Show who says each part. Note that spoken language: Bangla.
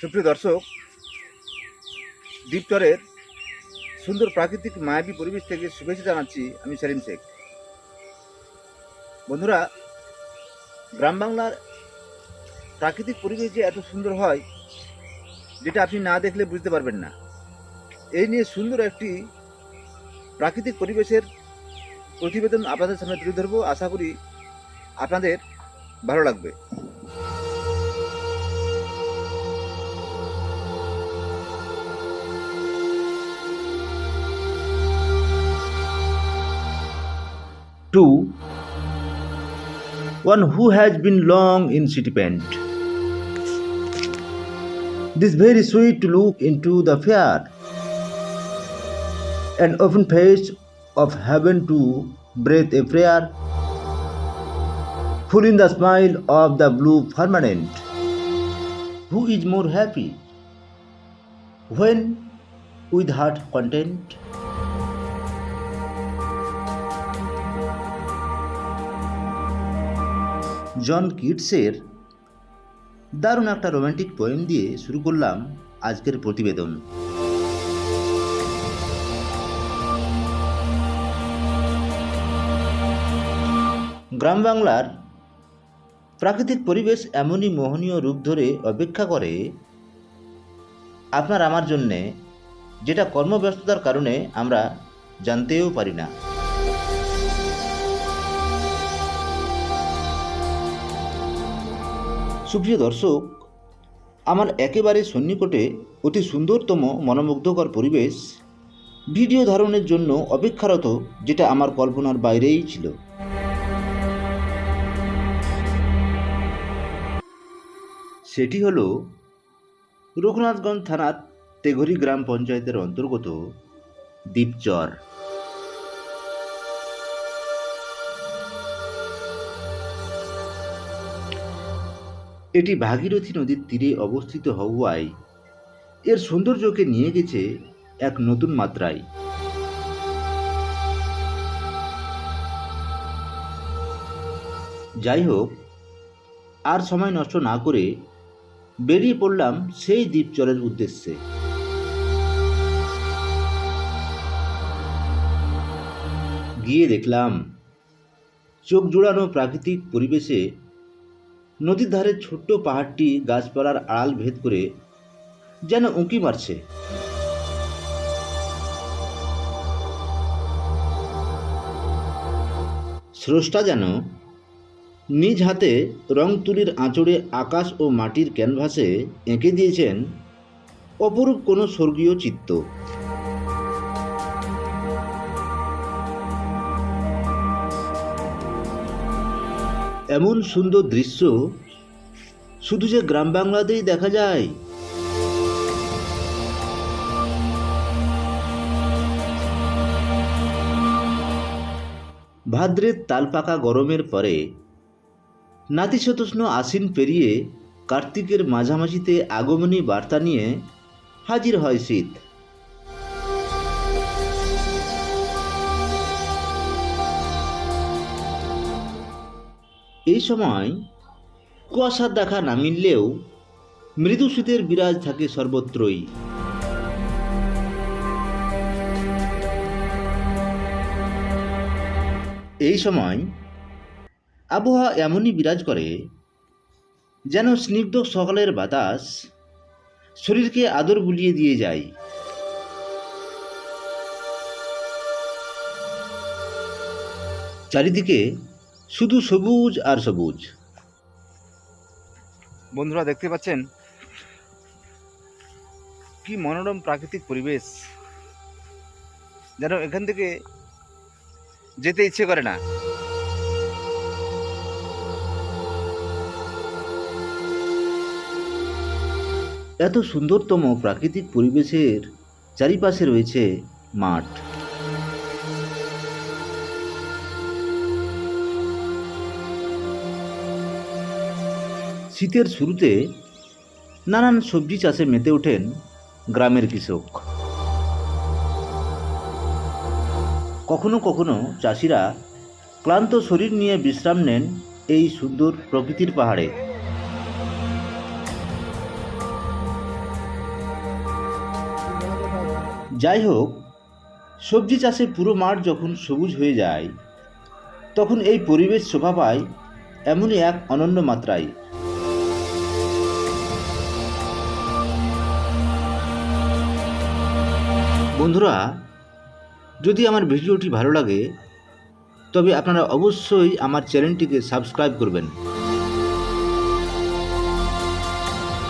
Speaker 1: সুপ্রিয় দর্শক, দ্বীপচরের সুন্দর প্রাকৃতিক মায়াবী পরিবেশ থেকে শুভেচ্ছা জানাচ্ছি আমি সেলিম শেখ। বন্ধুরা, গ্রাম বাংলার প্রাকৃতিক পরিবেশ যে এত সুন্দর হয়, যেটা আপনি না দেখলে বুঝতে পারবেন না। এই নিয়ে সুন্দর একটি প্রাকৃতিক পরিবেশের প্রতিবেদন আপনাদের সামনে তুলে ধরবো। আশা করি আপনাদের ভালো লাগবে। Two, one who has been long in city paint. This very sweet to look into the fair, and open face of heaven to breathe a prayer, full in the smile of the blue firmament. Who is more happy when with heart content? জন কিটসের দারুণ একটা রোমান্টিক পোয়েম দিয়ে শুরু করলাম আজকের প্রতিবেদন। গ্রাম বাংলার প্রাকৃতিক পরিবেশ এমনই মোহনীয় রূপ ধরে অপেক্ষা করে আপনার আমার জন্যে, যেটা কর্মব্যস্ততার কারণে আমরা জানতেও পারি না। সুপ্রিয় দর্শক, আমার একেবারে সন্নিকটে অতি সুন্দরতম মনোমুগ্ধকর পরিবেশ ভিডিও ধারণের জন্য অপেক্ষারত যেটা আমার কল্পনার বাইরেই ছিল। সেটি হল রঘুনাথগঞ্জ থানার তেঘরি গ্রাম পঞ্চায়েতের অন্তর্গত দ্বীপচর এটি ভাগীরথী নদীর তীরে অবস্থিত হওয়ায় এর সৌন্দর্যকে নিয়ে গেছে এক নতুন মাত্রায়। যাই হোক, আর সময় নষ্ট না করে বেরিয়ে পড়লাম সেই দ্বীপচরের উদ্দেশ্যে। গিয়ে দেখলাম, চোখ জোড়ানো প্রাকৃতিক পরিবেশে নদীর ধারে ছোট্ট পাহাড়টি গাছপালার আড়াল ভেদ করে যেন উঁকি মারছে। স্রষ্টা যেন নিজ হাতে রং তুলির আঁচড়ে আকাশ ও মাটির ক্যানভাসে এঁকে দিয়েছেন অপরূপ কোনো স্বর্গীয় চিত্ত। এমন সুন্দর দৃশ্য শুধু যে গ্রাম বাংলাতেই দেখা যায়। ভাদ্রের তালপাকা গরমের পরে নাতিশতষ্ণ আসিন পেরিয়ে কার্তিকের মাঝামাঝিতে আগমনী বার্তা নিয়ে হাজির হয় শীত। এই সময় কুয়াশার দেখা না মিললেও মৃদু শীতের বিরাজ থাকে সর্বত্রই। এই সময় আবহাওয়া এমনই বিরাজ করে যেন স্নিগ্ধ সকালের বাতাস শরীরকে আদর বুলিয়ে দিয়ে যায়। চারিদিকে শুধু সবুজ আর সবুজ। বন্ধুরা দেখতে পাচ্ছেন? কি মনোরম প্রাকৃতিক পরিবেশ। যেন এখান থেকে যেতে ইচ্ছে করে না। এত সুন্দরতম প্রাকৃতিক পরিবেশের চারিপাশে রয়েছে মাঠ। শীতের শুরুতে নানান সবজি চাষে মেতে ওঠেন গ্রামের কৃষক। কখনো কখনো চাষিরা ক্লান্ত শরীর নিয়ে বিশ্রাম নেন এই সুন্দর প্রকৃতির পাহাড়ে। যাই হোক, সবজি চাষে পুরো মাঠ যখন সবুজ হয়ে যায়, তখন এই পরিবেশ শোভা পায় এমনই এক অনন্য মাত্রায়। বন্ধুরা যদি আমার ভিডিওটি ভালো লাগে তবে আপনারা অবশ্যই আমার চ্যানেলটিকে সাবস্ক্রাইব করবেন।